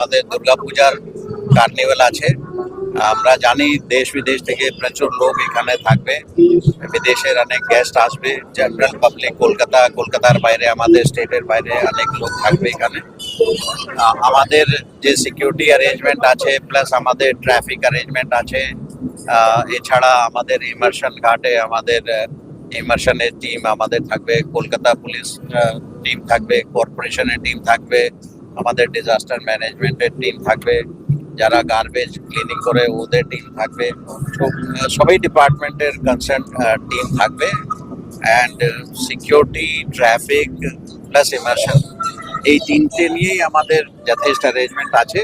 আমাদের দুর্গাপূজার কার্নিভেল আছে। আমরা জানি দেশ বিদেশ থেকে প্রচুর লোক এখানে থাকবে। বিদেশের অনেক গেস্ট আসবে। জেনারেল পাবলিক কলকাতা, কলকাতার বাইরে, আমাদের স্টেটের বাইরে অনেক লোক থাকবে এখানে। আমাদের যে সিকিউরিটি অ্যারেঞ্জমেন্ট আছে প্লাস আমাদের ট্রাফিক অ্যারেঞ্জমেন্ট আছে এছাড়া আমাদের ইমার্শন ঘাটে আমাদের ইমার্শনের টিম আমাদের থাকবে। কলকাতা পুলিশ টিম থাকবে কর্পোরেশনের টিম থাকবে। আমাদের ডিজাস্টার ম্যানেজমেন্টের টিম থাকবে, যারা গার্বেজ ক্লিনিং করে ওদের টিম থাকবে, সব- সবাই ডিপার্টমেন্টের কনসার্ন টিম থাকবে and security traffic plus immersion এই তিনটে নিয়েই আমাদের যথেষ্ট অ্যারেঞ্জমেন্ট আছে।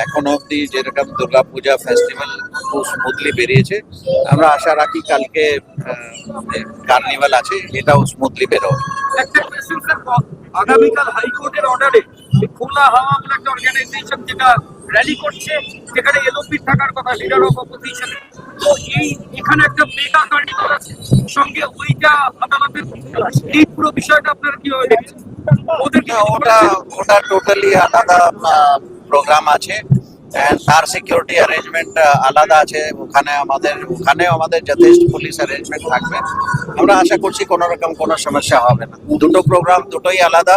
এখনও অবধি যেরকম দুর্গা পূজা ফেস্টিভ্যাল খুব স্মুথলি বেরিয়েছে আমরা আশা রাখি কালকে কার্নিভাল আছে, এটাও স্মুথলি বেরোবে। আগামীকাল হাইকোর্টের অর্ডারে খোলা হাওয়া বলে একটা অর্গানাইজেশন যেটা র্যালি করছে যেখানে এলওপি থাকার কথা লিডার অফ অপোজিশন তো এই, এখানে একটা মেগা কার্নিভাল আছে, সঙ্গে ওইটা আদালতের এই পুরো বিষয়টা আপনার কি হয়ে কি ওটা ওটা টোটালি আলাদা প্রোগ্রাম আছে। তার সিকিউরিটি অ্যারেঞ্জমেন্ট আলাদা আছে। ওখানে আমাদের, ওখানেও আমাদের যথেষ্ট পুলিশ অ্যারেঞ্জমেন্ট থাকবে। আমরা আশা করছি কোনো রকম কোনো সমস্যা হবে না। দুটো প্রোগ্রাম দুটোই আলাদা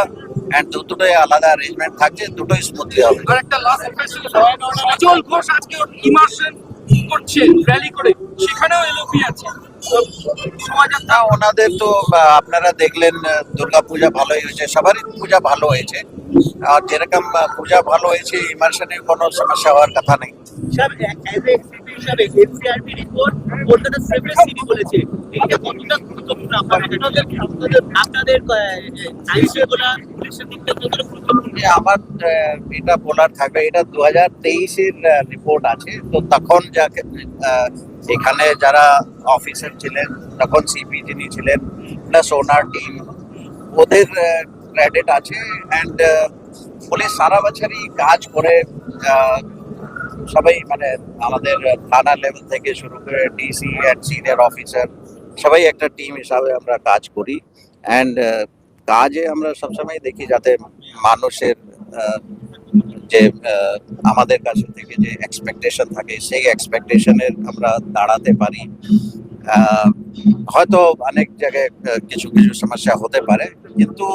অ্যান্ড দুটোই আলাদা অ্যারেঞ্জমেন্ট থাকছে, দুটোই স্মুথলি হবে। আর একটা ঘোষ আজকে করছে র্যালি করে। সেখানেও এলওপি আছে। ওনাদের তো আপনারা দেখলেন দুর্গা পূজা ভালোই হয়েছে, সবারই পূজা ভালো হয়েছে। আর যেরকম পূজা ভালো হয়েছে ইমার্শনে কোনো সমস্যা হওয়ার কথা নেই। আপনাদের আমার এটা বলার থাকবে, এটা দু হাজার তেইশের রিপোর্ট আছে। তো তখন যা এখানে যারা অফিসার ছিলেন, তখন সিপি যিনি ছিলেন প্লাস ওনার টিম ওদের ক্রেডিট আছে। অ্যান্ড পুলিশ সারা বছরই কাজ করে সবাই মানে আমাদের থানা লেভেল থেকে শুরু করে ডিসি অ্যান্ড সিনিয়র অফিসার সবাই একটা টিম হিসাবে আমরা কাজ করি। অ্যান্ড কাজে আমরা সবসময় দেখি যাতে মানুষের যে আমাদের কাছে থেকে যে এক্সপেকটেশন থাকে, সেই এক্সপেকটেশনের আমরা দাঁড়াতে পারি। হয়তো অনেক জায়গায় কিছু কিছু সমস্যা হতে পারে, কিন্তু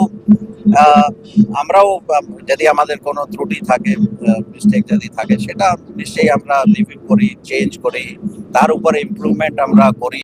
আমরাও যদি আমাদের কোনো ত্রুটি থাকে মিস্টেক যদি থাকে, সেটা নিশ্চয়ই আমরা রিভিউ করি চেঞ্জ করি। তার উপরে ইমপ্রুভমেন্ট আমরা করি।